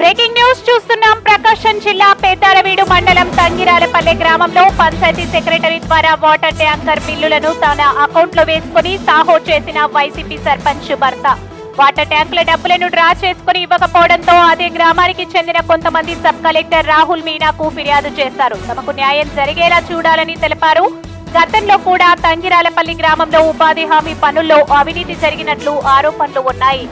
Breaking news చూస్తున్నాం. ప్రకాశం జిల్లా పెద్దారవీడు మండలం తంగిరాలపల్లె గ్రామంలో పంచాయతీ సెక్రటరీ ద్వారా వాటర్ ట్యాంకర్ బిల్లులను తన అకౌంట్లో వేసుకుని సాహో చేసిన వైసీపీ సర్పంచ్ భర్త. వాటర్ ట్యాంకుల డబ్బులను డ్రా చేసుకుని ఇవ్వకపోవడంతో అదే గ్రామానికి చెందిన కొంతమంది సబ్ కలెక్టర్ రాహుల్ మీనాకు ఫిర్యాదు చేశారు. తమకు న్యాయం జరిగేలా చూడాలని తెలిపారు. గతంలో కూడా తంగిరాలపల్లి గ్రామంలో ఉపాధి హామీ పనుల్లో అవినీతి జరిగినట్లు ఆరోపణలు ఉన్నాయి.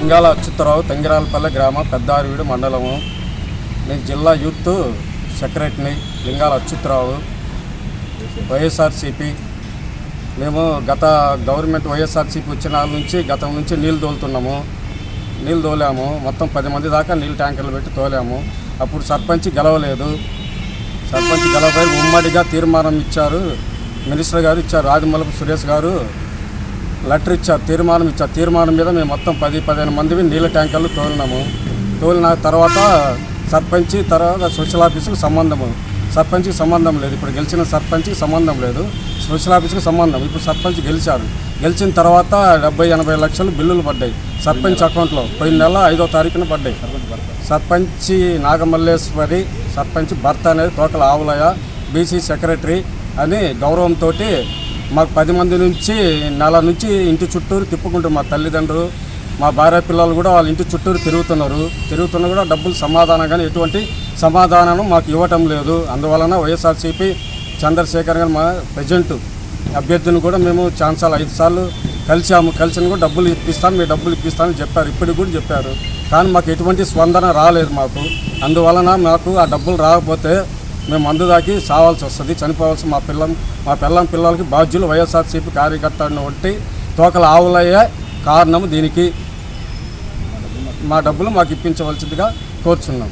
లింగాల అచ్యుతరావు తంగిరాలపల్లె గ్రామ పెద్దారివీడు మండలము. నేను జిల్లా youth secretary Lingala Achyutarao YSRCP. మేము గత గవర్నమెంట్ వైఎస్ఆర్సీపీ వచ్చిన వాళ్ళ నుంచి గతం నుంచి నీళ్ళు తోలుతున్నాము. నీళ్ళు తోలాము. మొత్తం పది మంది దాకా నీళ్ళు ట్యాంకర్లు పెట్టి తోలాము. అప్పుడు సర్పంచ్ గెలవలేదు. సర్పంచ్ గెలవపై ఉమ్మడిగా తీర్మానం ఇచ్చారు. మినిస్టర్ గారు ఇచ్చారు. రాజమలపు సురేష్ గారు లెటర్ ఇచ్చా తీర్మానం ఇచ్చా. తీర్మానం మీద మేము మొత్తం పది పదిహేను మందివి నీళ్ళ ట్యాంకర్లు తోలినాము. తోలిన తర్వాత సర్పంచి తర్వాత సోషల్ ఆఫీసుకు సంబంధము. సర్పంచ్కి సంబంధం లేదు. ఇప్పుడు గెలిచిన సర్పంచ్కి సంబంధం లేదు. సోషల్ ఆఫీస్కి సంబంధం. ఇప్పుడు సర్పంచ్ గెలిచారు గెలిచిన తర్వాత డెబ్బై ఎనభై లక్షలు బిల్లులు పడ్డాయి. సర్పంచ్ అకౌంట్లో పోయిన నెల ఐదో తారీఖున పడ్డాయి. సర్పంచి నాగమల్లేశ్వరి సర్పంచ్ భర్త అనేది తోకల ఆవులయ్య బీసీ సెక్రటరీ అని గౌరవంతో మాకు పది మంది నుంచి నెల నుంచి ఇంటి చుట్టూరు తిప్పుకుంటారు మా తల్లిదండ్రులు మా భార్య పిల్లలు కూడా వాళ్ళ ఇంటి చుట్టూరు తిరుగుతున్నారు. తిరుగుతున్నా కూడా డబ్బులు సమాధానం కానీ ఎటువంటి సమాధానం మాకు ఇవ్వటం లేదు. అందువలన వైఎస్ఆర్సీపీ చంద్రశేఖర్ గారు మా ప్రజెంట్ అభ్యర్థిని కూడా మేము ఛాన్సాలు ఐదు సార్లు కలిసాము కలిసిన కూడా డబ్బులు ఇప్పిస్తాను మీ డబ్బులు ఇప్పిస్తానని చెప్పారు. ఇప్పటికి కూడా చెప్పారు. కానీ మాకు ఎటువంటి స్పందన రాలేదు మాకు. అందువలన మాకు ఆ డబ్బులు రాకపోతే మేము మందు దాకి సావాల్సి వస్తుంది చనిపోవాల్సి మా పిల్లం మా పిల్లం పిల్లలకి బాధ్యులు వైఎస్ఆర్సీపీ కార్యకర్తలను ఒట్టి తోకల ఆవులయ్యే కారణం దీనికి. మా డబ్బులు మాకు ఇప్పించవలసిందిగా కోరుచున్నాం.